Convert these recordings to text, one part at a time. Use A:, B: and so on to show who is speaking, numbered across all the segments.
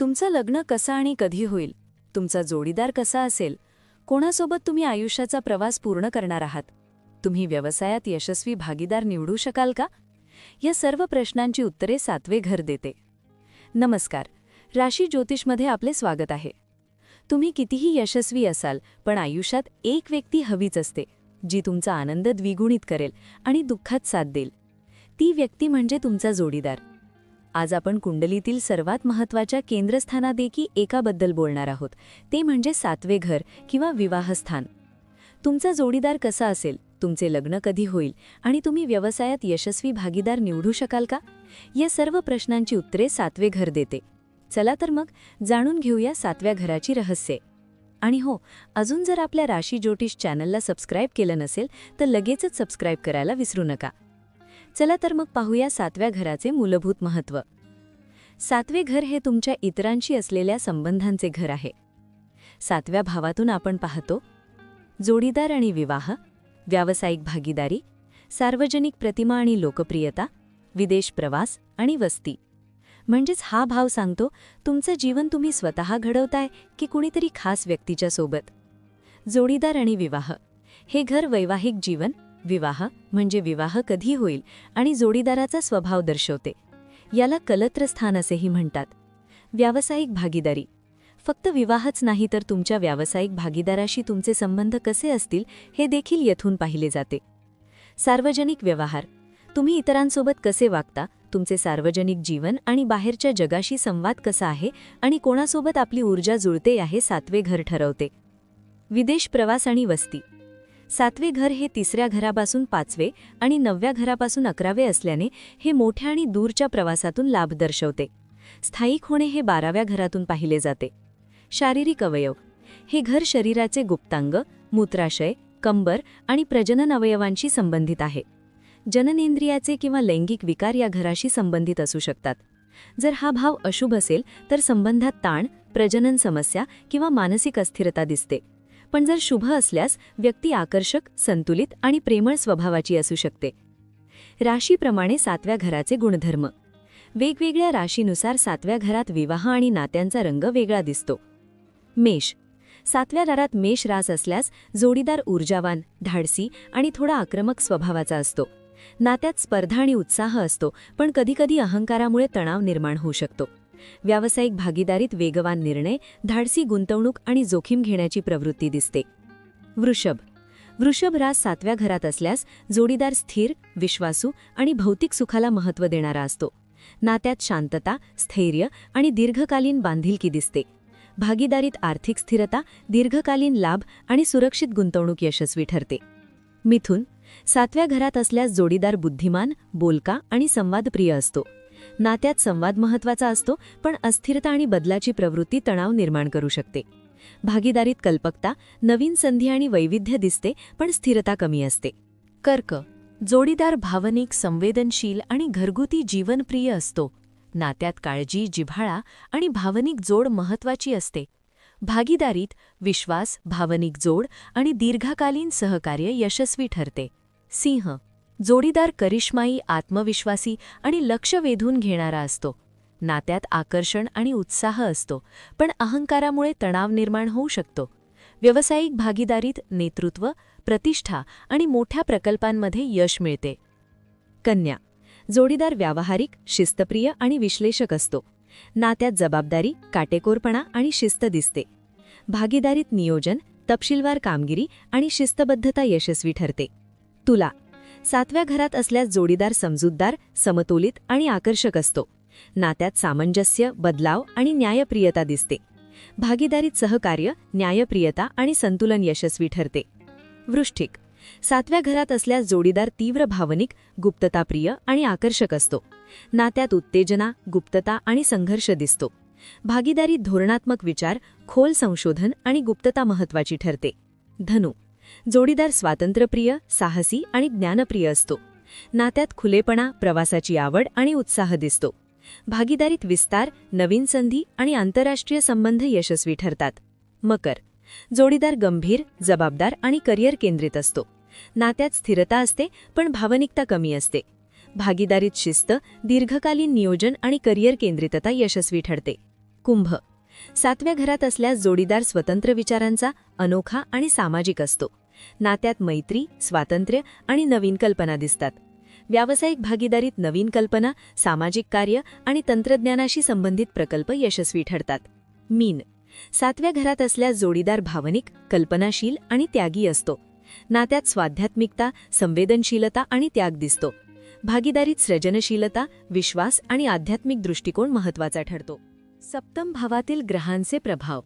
A: तुमचं लग्न कसं आणि कधी होईल? तुमचा जोडीदार कसा असेल? कोणासोबत तुम्ही आयुष्याचा प्रवास पूर्ण करणार आहात? तुम्ही व्यवसायात यशस्वी भागीदार निवडू शकाल का? या सर्व प्रश्नांची उत्तरे सातवे घर देते. नमस्कार. राशी ज्योतिषमध्ये आपले स्वागत आहे. तुम्ही कितीही यशस्वी असाल पण आयुष्यात एक व्यक्ती हवीच असते जी तुमचा आनंद द्विगुणित करेल आणि दुःखात साथ देईल. ती व्यक्ती म्हणजे तुमचा जोडीदार. आज आपण कुंडलीतील सर्वात महत्त्वाच्या केंद्रस्थानादेखी एकाबद्दल बोलणार आहोत. ते म्हणजे सातवे घर किंवा विवाहस्थान. तुमचा जोडीदार कसा असेल? तुमचे लग्न कधी होईल? आणि तुम्ही व्यवसायात यशस्वी भागीदार निवडू शकाल का? या सर्व प्रश्नांची उत्तरे सातवे घर देते. चला तर मग जाणून घेऊया सातव्या घराची रहस्ये. आणि हो अजून जर आपल्या राशी ज्योतिष चॅनलला सबस्क्राईब केलं नसेल तर लगेचच सबस्क्राईब करायला विसरू नका. चला तर मग पाहूया सातव्या घराचे मूलभूत महत्त्व. सातवे घर हे तुमच्या इतरांशी असलेल्या संबंधांचे घर आहे. सातव्या भावातून आपण पाहतो जोडीदार आणि विवाह व्यावसायिक भागीदारी सार्वजनिक प्रतिमा आणि लोकप्रियता विदेश प्रवास आणि वस्ती. म्हणजेच हा भाव सांगतो तुमचं जीवन तुम्ही स्वतः घडवताय की कुणीतरी खास व्यक्तीच्या सोबत. जोडीदार आणि विवाह हे घर वैवाहिक जीवन विवाह म्हणजे विवाह कधी होईल आणि जोडीदाराचा स्वभाव दर्शवते. याला कलत्रस्थान असेही म्हणतात. व्यावसायिक भागीदारी. फक्त विवाहच नाही तर तुमच्या व्यावसायिक भागीदाराशी तुमचे संबंध कसे असतील हे देखील येथून पाहिले जाते. सार्वजनिक व्यवहार. तुम्ही इतरांसोबत कसे वागता? तुमचे सार्वजनिक जीवन आणि बाहेरच्या जगाशी संवाद कसा आहे? आणि कोणासोबत आपली ऊर्जा जुळते आहे सातवे घर ठरवते. विदेश प्रवास आणि वस्ती. सातवे घर हे तिसऱ्या घरापासून पाचवे आणि नवव्या घरापासून अकरावे असल्याने हे मोठ्या आणि दूरच्या प्रवासातून लाभ दर्शवते. स्थायिक होणे हे बाराव्या घरातून पाहिले जाते. शारीरिक अवयव. हे घर शरीराचे गुप्तांग मूत्राशय कंबर आणि प्रजनन अवयवांशी संबंधित आहे. जननेंद्रियाचे किंवा लैंगिक विकार या घराशी संबंधित असू शकतात. जर हा भाव अशुभ असेल तर संबंधात ताण प्रजनन समस्या किंवा मानसिक अस्थिरता दिसते. पण जर शुभ असल्यास व्यक्ती आकर्षक संतुलित आणि प्रेमळ स्वभावाची असू शकते. राशीप्रमाणे सातव्या घराचे गुणधर्म. वेगवेगळ्या राशीनुसार सातव्या घरात विवाह आणि नात्यांचा रंग वेगळा दिसतो. मेष. सातव्या दारात मेष रास असल्यास जोडीदार ऊर्जावान धाडसी आणि थोडा आक्रमक स्वभावाचा असतो. नात्यात स्पर्धा आणि उत्साह असतो पण कधीकधी अहंकारामुळे तणाव निर्माण होऊ शकतो. व्यावसायिक भागीदारीत वेगवान निर्णय धाडसी गुंतवणूक आणि जोखीम घेण्याची प्रवृत्ती दिसते. वृषभ. वृषभ रास सातव्या घरात असल्यास जोडीदार स्थिर विश्वासू आणि भौतिक सुखाला महत्त्व देणारा असतो. नात्यात शांतता स्थैर्य आणि दीर्घकालीन बांधिलकी दिसते. भागीदारीत आर्थिक स्थिरता दीर्घकालीन लाभ आणि सुरक्षित गुंतवणूक यशस्वी ठरते. मिथुन. सातव्या घरात असल्यास जोडीदार बुद्धिमान बोलका आणि संवादप्रिय असतो. नात्यात संवाद महत्त्वाचा असतो पण अस्थिरता आणि बदलाची प्रवृत्ती तणाव निर्माण करू शकते. भागीदारीत कल्पकता नवीन संधी आणि वैविध्य दिसते पण स्थिरता कमी असते. कर्क जोडीदार भावनिक संवेदनशील आणि घरगुती जीवनप्रिय असतो. नात्यात काळजी जिव्हाळा आणि भावनिक जोड महत्वाची असते. भागीदारीत विश्वास भावनिक जोड आणि दीर्घकालीन सहकार्य यशस्वी ठरते. सिंह जोडीदार करिश्माई आत्मविश्वासी आणि लक्ष वेधून घेणारा असतो. नात्यात आकर्षण आणि उत्साह असतो पण अहंकारामुळे तणाव निर्माण होऊ शकतो. व्यावसायिक भागीदारीत नेतृत्व प्रतिष्ठा आणि मोठ्या प्रकल्पांमध्ये यश मिळते. कन्या. जोडीदार व्यावहारिक शिस्तप्रिय आणि विश्लेषक असतो. नात्यात जबाबदारी काटेकोरपणा आणि शिस्त दिसते. भागीदारीत नियोजन तपशीलवार कामगिरी आणि शिस्तबद्धता यशस्वी ठरते. तुला. सातव्या घरात असल्यास जोडीदार समजूतदार समतोलित आणि आकर्षक असतो. नात्यात सामंजस्य बदलाव आणि न्यायप्रियता दिसते. भागीदारीत सहकार्य न्यायप्रियता आणि संतुलन यशस्वी ठरते. वृष्टिक सातव्या घरात असल्यास जोडीदार तीव्र भावनिक गुप्तताप्रिय आणि आकर्षक असतो. नात्यात उत्तेजना गुप्तता आणि संघर्ष दिसतो. भागीदारीत धोरणात्मक विचार खोल संशोधन आणि गुप्तता महत्वाची ठरते. धनु. जोडीदार स्वातंत्र्यप्रिय साहसी आणि ज्ञानप्रिय असतो. नात्यात खुलेपणा प्रवासाची आवड आणि उत्साह दिसतो. भागीदारीत विस्तार नवीन संधी आणि आंतरराष्ट्रीय संबंध यशस्वी ठरतात. मकर. जोडीदार गंभीर जबाबदार आणि करिअर केंद्रित असतो. नात्यात स्थिरता असते पण भावनिकता कमी असते. भागीदारीत शिस्त दीर्घकालीन नियोजन आणि करिअर केंद्रितता यशस्वी ठरते. कुंभ. सातव्या घरात असल्यास जोडीदार स्वतंत्र विचारांचा अनोखा आणि सामाजिक असतो. नात्यात मैत्री स्वातंत्र्य आणि नवीन कल्पना दिसतात. व्यावसायिक भागीदारीत नवीन कल्पना सामाजिक कार्य आणि तंत्रज्ञानाशी संबंधित प्रकल्प यशस्वी ठरतात. मीन. सातव्या घरात असल्यास जोडीदार भावनिक कल्पनाशील आणि त्यागी असतो. नात्यात स्वाध्यात्मिकता संवेदनशीलता आणि त्याग दिसतो. भागीदारीत सृजनशीलता विश्वास आणि आध्यात्मिक दृष्टिकोन महत्त्वाचा ठरतो. सप्तम भावातील ग्रहांचे प्रभाव.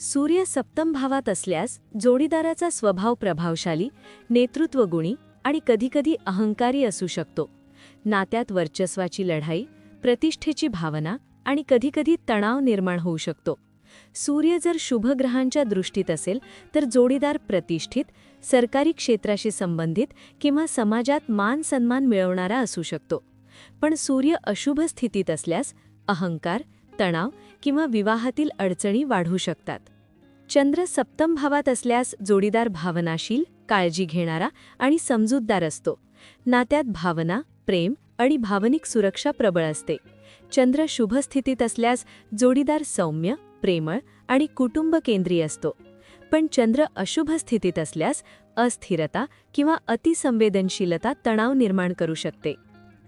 A: सूर्य सप्तम भावात असल्यास जोडीदाराचा स्वभाव प्रभावशाली नेतृत्वगुणी आणि कधीकधी अहंकारी असू शकतो. नात्यात वर्चस्वाची लढाई प्रतिष्ठेची भावना आणि कधीकधी तणाव निर्माण होऊ शकतो. सूर्य जर शुभग्रहांच्या दृष्टीत असेल तर जोडीदार प्रतिष्ठित सरकारी क्षेत्राशी संबंधित किंवा समाजात मान सन्मान मिळवणारा असू शकतो. पण सूर्य अशुभ स्थितीत असल्यास अहंकार तणाव किंवा विवाहातील अडचणी वाढू शकतात. चंद्र सप्तम भावात असल्यास जोडीदार भावनाशील काळजी घेणारा आणि समजूतदार असतो. नात्यात भावना प्रेम आणि भावनिक सुरक्षा प्रबळ असते. चंद्र शुभ स्थितीत असल्यास जोडीदार सौम्य प्रेमळ आणि कुटुंब केंद्रीय असतो. पण चंद्र अशुभ स्थितीत असल्यास अस्थिरता किंवा अतिसंवेदनशीलता तणाव निर्माण करू शकते.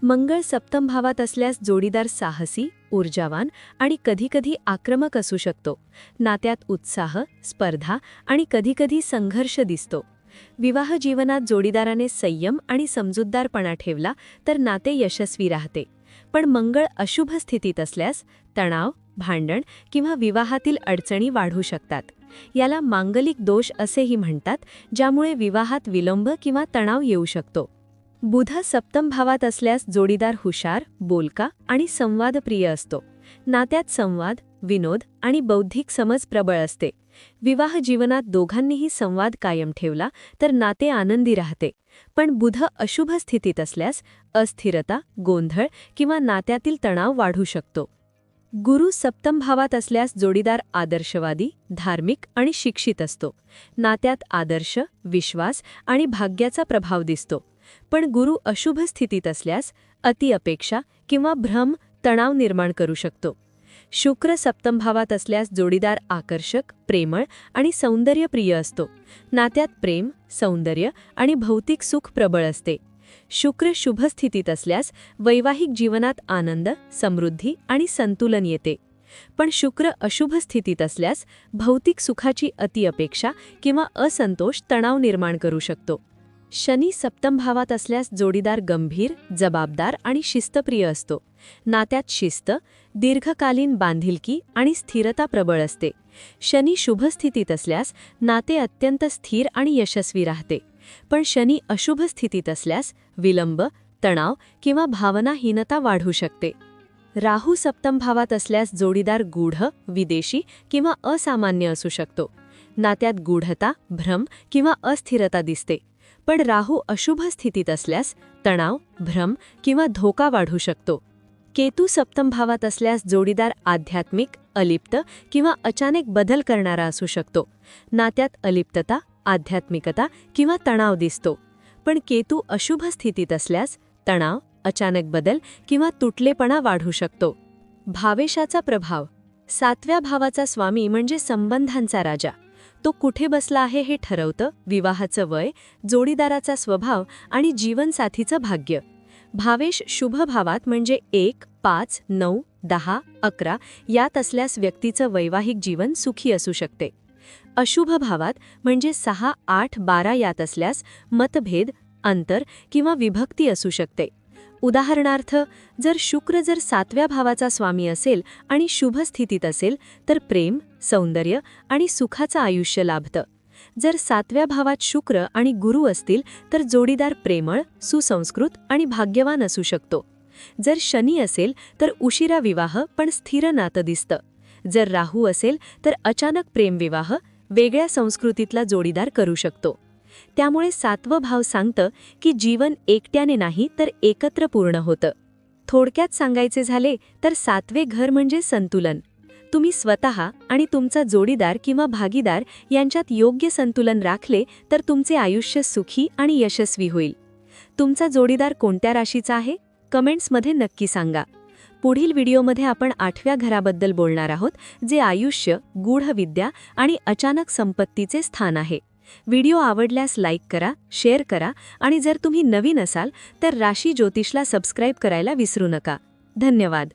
A: मंगळ सप्तम भावात असल्यास जोडीदार साहसी ऊर्जावान आणि कधीकधी आक्रमक असू शकतो. नात्यात उत्साह स्पर्धा आणि कधीकधी संघर्ष दिसतो. विवाह जीवनात जोडीदाराने संयम आणि समजूतदारपणा ठेवला तर नाते यशस्वी राहते. पण मंगळ अशुभ स्थितीत असल्यास तणाव भांडण किंवा विवाहातील अडचणी वाढू शकतात. याला मांगलिक दोष असेही म्हणतात ज्यामुळे विवाहात विलंब किंवा तणाव येऊ शकतो. बुध सप्तम भावात असल्यास जोडीदार हुशार बोलका आणि संवादप्रिय असतो. नात्यात संवाद विनोद आणि बौद्धिक समज प्रबळ असते. विवाह जीवनात दोघांनीही संवाद कायम ठेवला तर नाते आनंदी राहते. पण बुध अशुभ स्थितीत असल्यास अस्थिरता गोंधळ किंवा नात्यातील तणाव वाढू शकतो. गुरु सप्तम भावात असल्यास जोडीदार आदर्शवादी धार्मिक आणि शिक्षित असतो. नात्यात आदर्श विश्वास आणि भाग्याचा प्रभाव दिसतो. पण गुरु अशुभ स्थितीत असल्यास अतिअपेक्षा किंवा भ्रम तणाव निर्माण करू शकतो. शुक्र सप्तम भावात असल्यास जोडीदार आकर्षक प्रेमळ आणि सौंदर्यप्रिय असतो. नात्यात प्रेम सौंदर्य आणि भौतिक सुख प्रबळ असते. शुक्र शुभ स्थितीत असल्यास वैवाहिक जीवनात आनंद समृद्धी आणि संतुलन येते. पण शुक्र अशुभ स्थितीत असल्यास भौतिक सुखाची अतिअपेक्षा किंवा असंतोष तणाव निर्माण करू शकतो. शनी सप्तम भावात असल्यास जोडीदार गंभीर जबाबदार आणि शिस्तप्रिय असतो. नात्यात शिस्त दीर्घकालीन बांधिलकी आणि स्थिरता प्रबळ असते. शनी शुभ स्थितीत असल्यास नाते अत्यंत स्थिर आणि यशस्वी राहते. पण शनी अशुभ स्थितीत असल्यास विलंब तणाव किंवा भावनाहीनता वाढू शकते. राहू सप्तम भावात असल्यास जोडीदार गूढ विदेशी किंवा असामान्य असू शकतो. नात्यात गूढता भ्रम किंवा अस्थिरता दिसते. पण राहू अशुभ स्थितीत असल्यास तणाव भ्रम किंवा धोका वाढू शकतो. केतू सप्तम भावात असल्यास जोडीदार आध्यात्मिक अलिप्त किंवा अचानक बदल करणारा असू शकतो. नात्यात अलिप्तता आध्यात्मिकता किंवा तणाव दिसतो. पण केतू अशुभ स्थितीत असल्यास तणाव अचानक बदल किंवा तुटलेपणा वाढू शकतो. भावेशाचा प्रभाव. सातव्या भावाचा स्वामी म्हणजे संबंधांचा राजा. तो कुठे बसला आहे हे ठरवतं विवाहाचं वय जोडीदाराचा स्वभाव आणि जीवनसाथीचं भाग्य. भावेश शुभ भावात म्हणजे एक पाच नऊ दहा अकरा यात असल्यास व्यक्तीचं वैवाहिक जीवन सुखी असू शकते. अशुभ भावात म्हणजे सहा आठ बारा यात असल्यास मतभेद अंतर किंवा विभक्ती असू शकते. उदाहरणार्थ जर शुक्र जर सातव्या भावाचा स्वामी असेल आणि शुभ स्थितीत असेल तर प्रेम सौंदर्य आणि सुखाचं आयुष्य लाभतं. जर सातव्या भावात शुक्र आणि गुरु असतील तर जोडीदार प्रेमळ सुसंस्कृत आणि भाग्यवान असू शकतो. जर शनी असेल तर उशिरा विवाह पण स्थिर नातं दिसतं. जर राहू असेल तर अचानक प्रेमविवाह वेगळ्या संस्कृतीतला जोडीदार करू शकतो. त्यामुळे सातवं भाव सांगतं की जीवन एकट्याने नाही तर एकत्र पूर्ण होतं. थोडक्यात सांगायचे झाले तर सातवे घर म्हणजे संतुलन. तुम्ही स्वतः आणि तुमचा जोडीदार किंवा भागीदार यांच्यात योग्य संतुलन राखले तर तुमचे आयुष्य सुखी आणि यशस्वी होईल. तुमचा जोडीदार कोणत्या राशीचा आहे? कमेंट्समध्ये नक्की सांगा. पुढील व्हिडिओमध्ये आपण आठव्या घराबद्दल बोलणार आहोत जे आयुष्य गूढविद्या आणि अचानक संपत्तीचे स्थान आहे. व्हिडिओ आवडल्यास लाईक करा शेअर करा आणि जर तुम्ही नवीन असाल तर राशी ज्योतिषला सबस्क्राईब करायला विसरू नका. धन्यवाद.